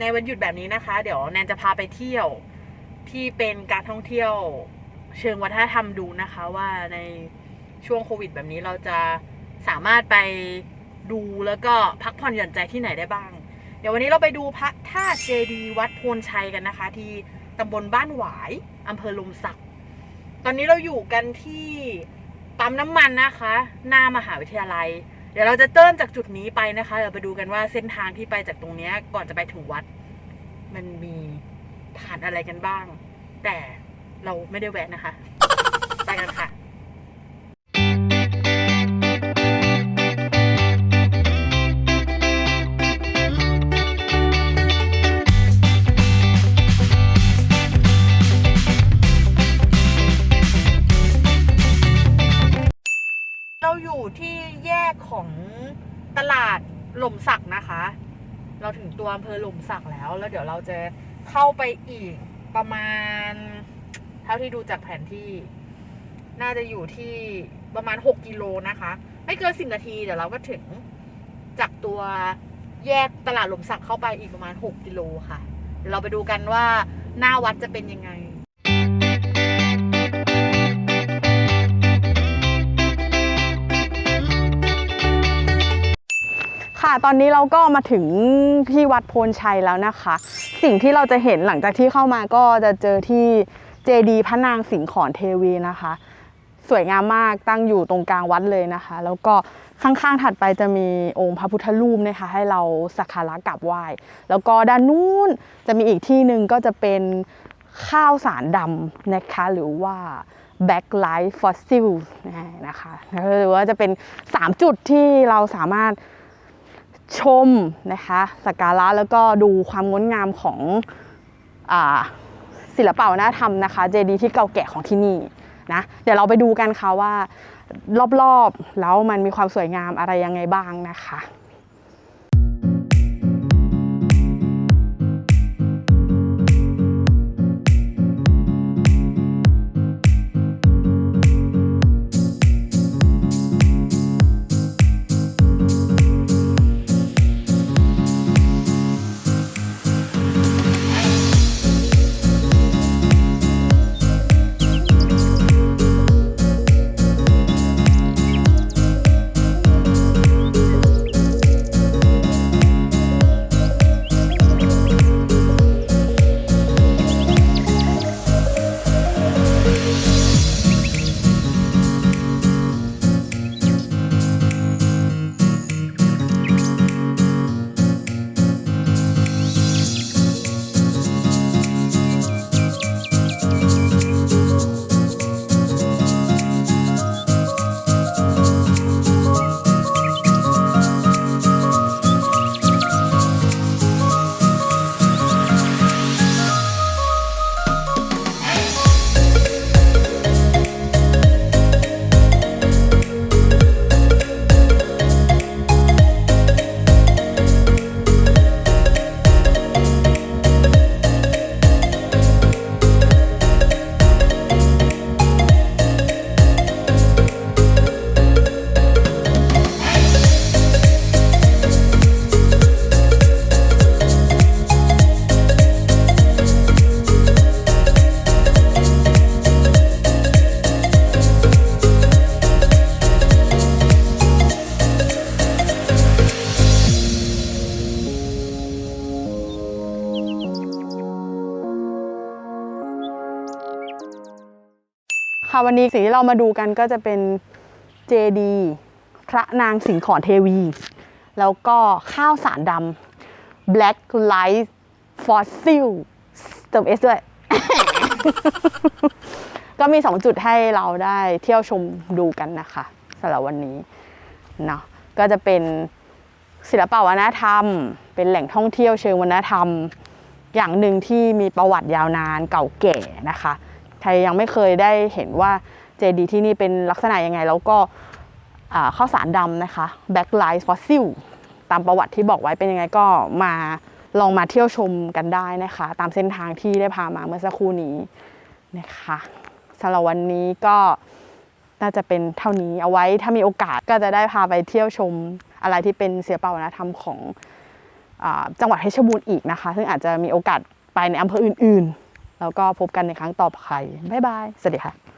ในวันหยุดแบบนี้นะคะ เดี๋ยวแนนจะพาไปเที่ยวที่เป็นการท่องเที่ยวเชิงวัฒนธรรมดูนะคะ ว่าในช่วงโควิด แบบนี้เราจะสามารถไปดูแล้วก็พักผ่อนหย่อนใจที่ไหนได้บ้าง เดี๋ยววันนี้เราไปดูพระธาตุเจดีย์วัดโพนชัยกันนะคะ ที่ตำบลบ้านหวายอำเภอลมศัก ตอนนี้เราอยู่กันที่ปั๊มน้ำมันนะคะ หน้ามหาวิทยาลัย เดี๋ยวเราจะเติ้นจากจุดนี้ไปนะคะเราไปดูกันว่าเส้นทางที่ไปจากตรงนี้ก่อนจะไปถึงวัด มันมีผ่านอะไรกันบ้าง แต่เราไม่ได้แวะนะคะ หล่มสักนะคะ เราถึงตัวอำเภอหล่มสักแล้ว แล้วเดี๋ยวเราจะเข้าไปอีกประมาณ เท่าที่ดูจากแผนที่ น่าจะอยู่ที่ประมาณ 6 กิโลนะคะ ไม่เกินสิบนาทีเดี๋ยวเราก็ถึงจากตัวแยกตลาดหล่มสักเข้าไปอีกประมาณ 6 กิโลค่ะเดี๋ยวเราไปดูกันว่าหน้าวัดจะเป็นยังไง ค่ะ ตอนนี้เราก็มาถึงที่วัดโพนชัยแล้วนะคะ สิ่งที่เราจะเห็นหลังจากที่เข้ามาก็จะเจอที่เจดีพระนางสิงห์ขอนเทวีนะคะ สวยงามมากตั้งอยู่ตรงกลางวัดเลยนะคะ แล้วก็ข้างๆถัดไปจะมีองค์พระพุทธรูปนะคะ ให้เราสักการะกราบไหว้แล้วก็ด้านนู้นจะมีอีกที่หนึ่งก็จะเป็นข้าวสารดำนะคะ หรือว่า backlight fossil นะคะหรือว่าจะเป็น 3 จุดที่เราสามารถ ชมนะคะสักการะแล้วก็ดูความงดงามของอศิลปะวัฒนธรรมนะคะ เจดีย์ที่เก่าแก่ของที่นี่นะเดี๋ยวเราไปดูกันค่ะว่ารอบๆ แล้วมันมีความสวยงามอะไรยังไงบ้างนะคะ ค่ะวันนี้สิ่งที่เรามาดูกันก็จะเป็นเจดีพระนางสิงห์ขอนเทวี แล้วก็ข้าวสารดำ black light fossil เติม S ด้วย ก็มี 2 จุดให้เราได้เที่ยวชมดูกันนะคะสำหรับวันนี้เนาะก็จะเป็นศิลปวัฒนธรรม เป็นแหล่งท่องเที่ยวเชิงวัฒนธรรม อย่างหนึ่งที่มีประวัติยาวนานเก่าแก่นะคะ ใครยังไม่เคยได้เห็นว่าเจดีย์ที่นี่เป็นลักษณะยังไง แล้วก็ข้าวสารดำนะคะ backlight fossil ตามประวัติที่บอกไว้เป็นยังไงก็มาลองมาเที่ยวชมกันได้นะคะ ตามเส้นทางที่ได้พามาเมื่อสักครู่นี้นะคะสำหรับวันนี้ก็น่าจะเป็นเท่านี้เอาไว้ถ้ามีโอกาสก็จะได้พาไปเที่ยวชมอะไรที่เป็นศิลปวัฒนธรรมของอจังหวัดเพชรบูรณ์อีกนะคะ ซึ่งอาจจะมีโอกาสไปในอำเภออื่น ๆ แล้วก็พบกันในครั้งต่อไปบ๊ายบาย สวัสดีค่ะ